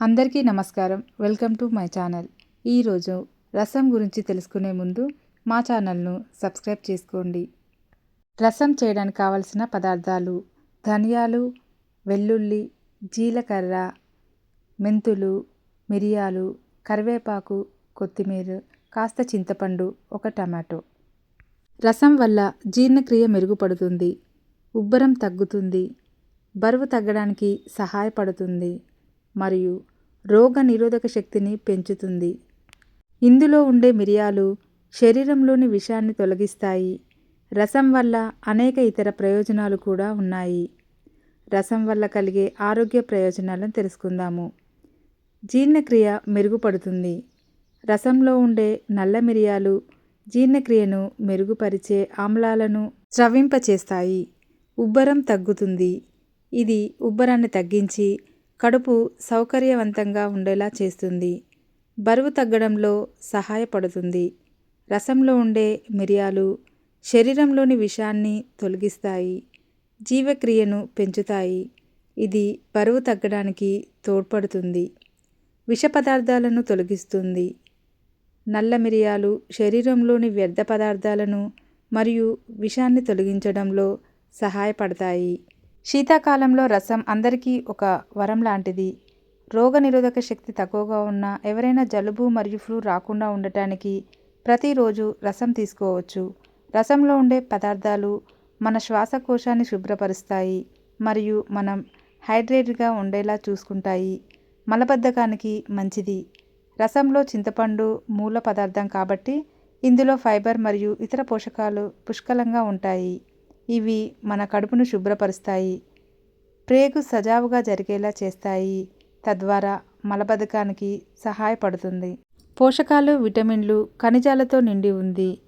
అందరికీ నమస్కారం. Welcome to my channel. ఈరోజు రసం గురించి తెలుసుకునే ముందు మా ఛానల్ను సబ్స్క్రైబ్ చేసుకోండి. రసం చేయడానికి కావలసిన పదార్థాలు ధనియాలు వెల్లుల్లి జీలకర్ర మెంతులు మిరియాలు కరివేపాకు కొత్తిమీర కాస్త చింతపండు ఒక టమాటో. రసం వల్ల జీర్ణక్రియ మెరుగుపడుతుంది ఉబ్బరం తగ్గుతుంది బరువు తగ్గడానికి సహాయపడుతుంది. మరియు రోగ నిరోధక శక్తిని పెంచుతుంది. ఇందులో ఉండే మిరియాలు శరీరంలోని విషాన్ని తొలగిస్తాయి. రసం వల్ల అనేక ఇతర ప్రయోజనాలు కూడా ఉన్నాయి. రసం వల్ల కలిగే ఆరోగ్య ప్రయోజనాలను తెలుసుకుందాము. జీర్ణక్రియ మెరుగుపడుతుంది. రసంలో ఉండే నల్ల మిరియాలు జీర్ణక్రియను మెరుగుపరిచే ఆమ్లాలను స్రవింపచేస్తాయి. ఉబ్బరం తగ్గుతుంది. ఇది ఉబ్బరాన్ని తగ్గించి కడుపు సౌకర్యవంతంగా ఉండేలా చేస్తుంది. బరువు తగ్గడంలో సహాయపడుతుంది. రసంలో ఉండే మిరియాలు శరీరంలోని విషాన్ని తొలగిస్తాయి. జీవక్రియను పెంచుతాయి. ఇది బరువు తగ్గడానికి తోడ్పడుతుంది. విష పదార్థాలను తొలగిస్తుంది. నల్ల మిరియాలు శరీరంలోని వ్యర్థ పదార్థాలను మరియు విషాన్ని తొలగించడంలో సహాయపడతాయి. శీతాకాలంలో రసం అందరికీ ఒక వరం లాంటిది. రోగనిరోధక శక్తి తక్కువగా ఉన్న ఎవరైనా జలుబు మరియు ఫ్లూ రాకుండా ఉండటానికి ప్రతిరోజు రసం తీసుకోవచ్చు. రసంలో ఉండే పదార్థాలు మన శ్వాసకోశాన్ని శుభ్రపరుస్తాయి మరియు మనం హైడ్రేట్గా ఉండేలా చూసుకుంటాయి. మలబద్ధకానికి మంచిది. రసంలో చింతపండు మూల పదార్థం కాబట్టి ఇందులో ఫైబర్ మరియు ఇతర పోషకాలు పుష్కలంగా ఉంటాయి. ఇవి మన కడుపును శుభ్రపరుస్తాయి. ప్రేగు సజావుగా జరిగేలా చేస్తాయి. తద్వారా మలబద్ధకానికి సహాయపడుతుంది. పోషకాలు విటమిన్లు ఖనిజాలతో నిండి ఉంది.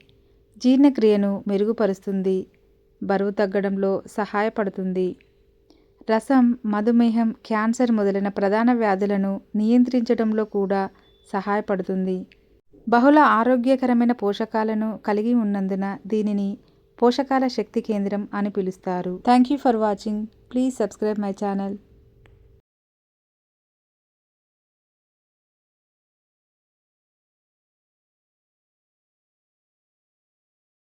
జీర్ణక్రియను మెరుగుపరుస్తుంది. బరువు తగ్గడంలో సహాయపడుతుంది. రసం మధుమేహం క్యాన్సర్ మొదలైన ప్రధాన వ్యాధులను నియంత్రించడంలో కూడా సహాయపడుతుంది. బహుళ ఆరోగ్యకరమైన పోషకాలను కలిగి ఉన్నందున దీనిని పోషకాల శక్తి కేంద్రం అని పిలుస్తారు. Thank you for watching please subscribe my channel